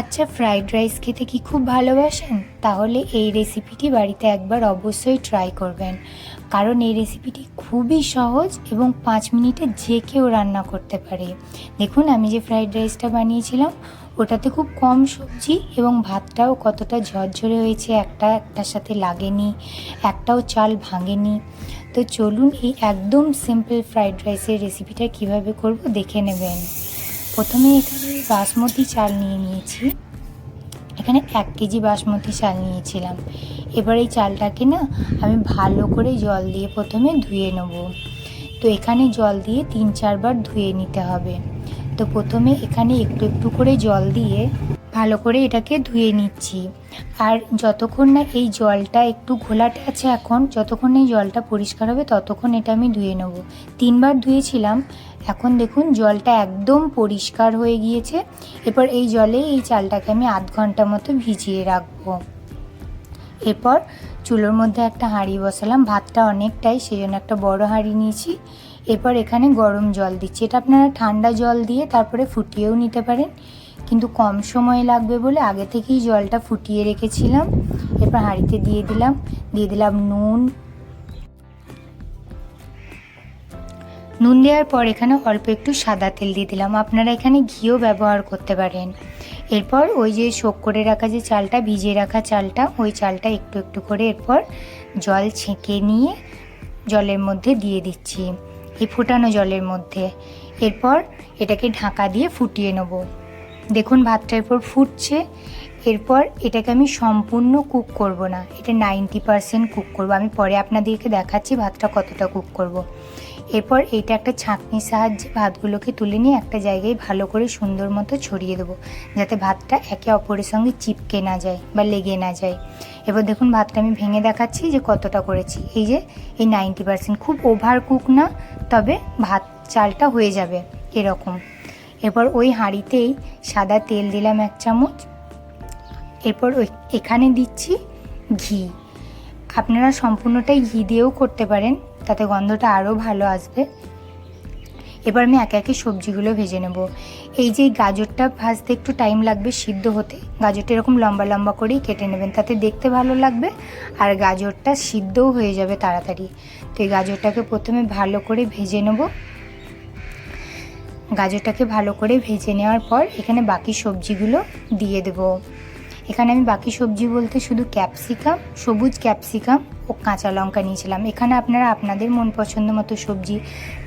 আচ্ছা fried rice খেতে কি খুব ভালোবাসেন? তাহলে এই রেসিপিটি বাড়িতে একবার অবশ্যই ট্রাই করবেন। কারণ এই রেসিপিটি খুবই সহজ এবং পাঁচ মিনিটে যে কেউ রান্না করতে পারে। দেখুন, আমি যে ফ্রাইড রাইসটা বানিয়েছিলাম, ওটাতে খুব কম সবজি এবং ভাতটাও কতটা ঝরঝরে হয়েছে একটা একটার সাথে লাগেনি, একটাও চাল ভাঙেনি। তো চলুন এই একদম সিম্পল ফ্রাইড রাইসের রেসিপিটা কীভাবে করব দেখে নেবেন। প্রথমে এখানে বাসমতি চাল নিয়ে নিয়েছি। এখানে এক কেজি বাসমতি চাল নিয়েছিলাম। এবার এই চালটাকে না আমি ভালো করে জল দিয়ে প্রথমে ধুয়ে নেব। তো এখানে জল দিয়ে তিন চারবার ধুয়ে নিতে হবে। তো প্রথমে এখানে একটু একটু করে জল দিয়ে ভালো করে এটাকে ধুয়ে নিচ্ছি। আর যতক্ষণ না এই জলটা একটু ঘোলাটে আছে এখন, যতক্ষণ এই জলটা পরিষ্কার হবে ততক্ষণ এটা আমি ধুয়ে নেব। তিনবার ধুয়েছিলাম, এখন দেখুন জলটা একদম পরিষ্কার হয়ে গিয়েছে। এরপর এই জলে এই চালটাকে আমি আধ ঘণ্টা মতো ভিজিয়ে রাখব। এরপর চুলোর মধ্যে একটা হাঁড়ি বসালাম, ভাতটা অনেকটাই সেই জন্য একটা বড় হাঁড়ি নিয়েছি। এরপর এখানে গরম জল দিচ্ছি। এটা আপনারা ঠান্ডা জল দিয়ে তারপরে ফুটিয়েও নিতে পারেন। কিন্তু কম সময় লাগবে বলে আগে থেকেই জলটা ফুটিয়ে রেখেছিলাম। এরপর হাঁড়িতে দিয়ে দিলাম। দিয়ে দিলাম নুন। নুন দেওয়ার পর এখানে অল্প একটু সাদা তেল দিয়ে দিলাম। আপনারা এখানে ঘিও ব্যবহার করতে পারেন। এরপর ওই যে শোক করে রাখা যে চালটা, ভিজিয়ে রাখা চালটা, ওই চালটা একটু একটু করে এরপর জল ছেঁকে নিয়ে জলের মধ্যে দিয়ে দিচ্ছি। এই ফোটানো জলের মধ্যে। এরপর এটাকে ঢাকা দিয়ে ফুটিয়ে নেব। দেখুন ভাতটা এরপর ফুটছে, এরপর এটাকে আমি সম্পূর্ণ কুক করব না, এটা নাইনটি পারসেন্ট কুক করব। আমি পরে আপনাদেরকে দেখাচ্ছি ভাতটা কতটা কুক করব। এরপর এইটা একটা ছাঁকনির সাহায্যে ভাতগুলোকে তুলে নিয়ে একটা জায়গায় ভালো করে সুন্দর মতো ছড়িয়ে দেবো, যাতে ভাতটা একে অপরের সঙ্গে চিপকে না যায় বা লেগে না যায়। এবার দেখুন ভাতটা আমি ভেঙে দেখাচ্ছি যে কতটা করেছি। এই যে, এই নাইনটি পারসেন্ট খুব ওভার কুক না, তবে ভাত চালটা হয়ে যাবে এরকম। এরপর ওই হাঁড়িতেই সাদা তেল দিলাম এক চামচ। এরপর ওই এখানে দিচ্ছি ঘি। আপনারা সম্পূর্ণটাই ঘি দিয়েও করতে পারেন, তাতে গন্ধটা আরও ভালো আসবে। এবার আমি একে একে সবজিগুলো ভেজে নেব। এই যে গাজরটা ভাজতে একটু টাইম লাগবে সিদ্ধ হতে, গাজরটা এরকম লম্বা লম্বা করেই কেটে নেবেন, তাতে দেখতে ভালো লাগবে আর গাজরটা সিদ্ধও হয়ে যাবে তাড়াতাড়ি। তো এই গাজরটাকে প্রথমে ভালো করে ভেজে নেব। গাজরটাকে ভালো করে ভেজে নেওয়ার পর এখানে বাকি সবজিগুলো দিয়ে দেবো। এখানে আমি বাকি সবজি বলতে শুধু ক্যাপসিকাম, সবুজ ক্যাপসিকাম ও কাঁচা লঙ্কা নিয়েছিলাম। এখানে আপনারা আপনাদের মন পছন্দ মতো সবজি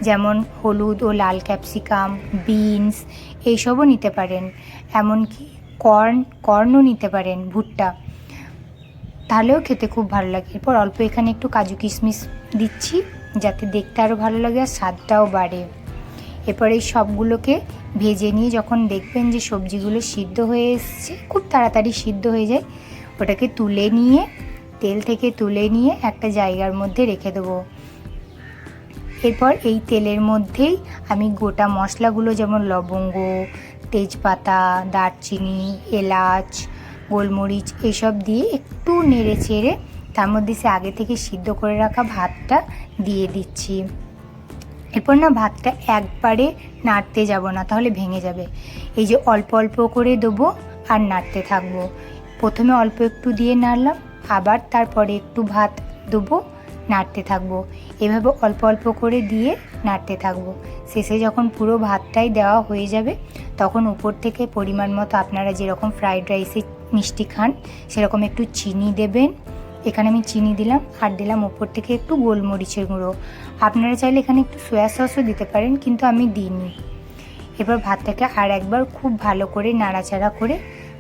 যেমন হলুদ ও লাল ক্যাপসিকাম, বিনস এইসবও নিতে পারেন। এমনকি কর্ন, কর্নও নিতে পারেন ভুট্টা। তাহলেও খেতে খুব ভালো লাগে। এরপর অল্প এখানে একটু কাজু কিশমিশ দিচ্ছি যাতে দেখতে আরও ভালো লাগে আর স্বাদটাও বাড়ে। এরপর এই সবগুলোকে ভেজে নিয়ে যখন দেখবেন যে সবজিগুলো সিদ্ধ হয়ে এসছে, খুব তাড়াতাড়ি সিদ্ধ হয়ে যায়, ওটাকে তুলে নিয়ে, তেল থেকে তুলে নিয়ে একটা জায়গার মধ্যে রেখে দেবো। এরপর এই তেলের মধ্যেই আমি গোটা মশলাগুলো যেমন লবঙ্গ, তেজপাতা, দারচিনি, এলাচ, গোলমরিচ এসব দিয়ে একটু নেড়ে চেড়ে তার মধ্যে সে আগে থেকে সিদ্ধ করে রাখা ভাতটা দিয়ে দিচ্ছি। এরপর না ভাতটা একবারে নাড়তে যাব না, তাহলে ভেঙে যাবে। এই যে অল্প অল্প করে দেবো আর নাড়তে থাকব। প্রথমে অল্প একটু দিয়ে নাড়লাম, আবার তারপরে একটু ভাত দেবো, নাড়তে থাকব। এভাবে অল্প অল্প করে দিয়ে নাড়তে থাকব। শেষে যখন পুরো ভাতটাই দেওয়া হয়ে যাবে, তখন উপর থেকে পরিমাণ মতো আপনারা যেরকম ফ্রাইড রাইসে মিষ্টি খান, সেরকম একটু চিনি দেবেন এখানে আমি চিনি দিলাম, আর দিলাম ওপর থেকে একটু গোলমরিচের গুঁড়ো। আপনারা চাইলে এখানে একটু সয়া সসও দিতে পারেন, কিন্তু আমি দিইনি। এবার ভাতটাকে আর একবার খুব ভালো করে নাড়াচাড়া করে,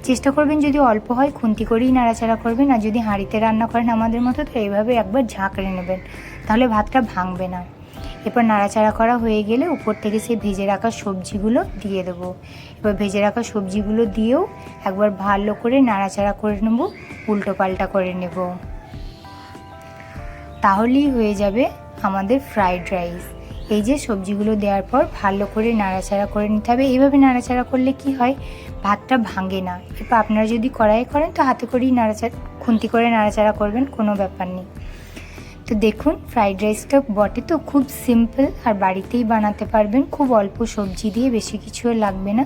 চেষ্টা করবেন যদি অল্প হয় খুন্তি করেই নাড়াচাড়া করবেন, আর যদি হাঁড়িতে রান্না করেন আমাদের মতো, তো এইভাবে একবার ঝাঁকড়ে নেবেন, তাহলে ভাতটা ভাঙবে না। এরপর নাড়াচাড়া করা হয়ে গেলে উপর থেকে সেই ভেজে রাখা সবজিগুলো দিয়ে দেবো। এবার ভেজে রাখা সবজিগুলো দিয়েও একবার ভালো করে নাড়াচাড়া করে নেব, উল্টো পাল্টা করে নেব। তাহলেই হয়ে যাবে আমাদের ফ্রাইড রাইস এই যে সবজিগুলো দেওয়ার পর ভালো করে নাড়াচাড়া করে নিতে হবে। এইভাবে নাড়াচাড়া করলে কি হয়? ভাতটা ভাঙে না। এরপর আপনারা যদি কড়াই করেন তো হাতে করেই নাড়াচাড়া খুন্তি করে নাড়াচাড়া করবেন, কোনো ব্যাপার নেই। তো দেখুন ফ্রাইড রাইসটা বটে তো, খুব সিম্পল আর বাড়িতেই বানাতে পারবেন। খুব অল্প সবজি দিয়ে বেশি কিছুও লাগবে না।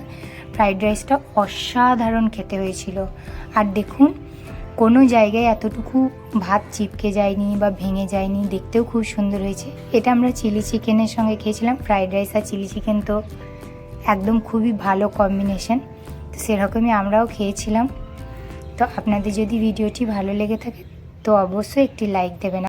ফ্রাইড রাইসটা অসাধারণ খেতে হয়েছিল। আর দেখুন কোনো জায়গায় এতটুকু ভাত চিপকে যায়নি বা ভেঙে যায়নি, দেখতেও খুব সুন্দর হয়েছে। এটা আমরা চিলি চিকেনের সঙ্গে খেয়েছিলাম, ফ্রাইড রাইস আর চিলি চিকেন তো একদম খুবই ভালো কম্বিনেশন তো সেরকমই আমরাও খেয়েছিলাম। তো আপনাদের যদি ভিডিওটি ভালো লেগে থাকে, তো অবশ্যই একটি লাইক দেবেন।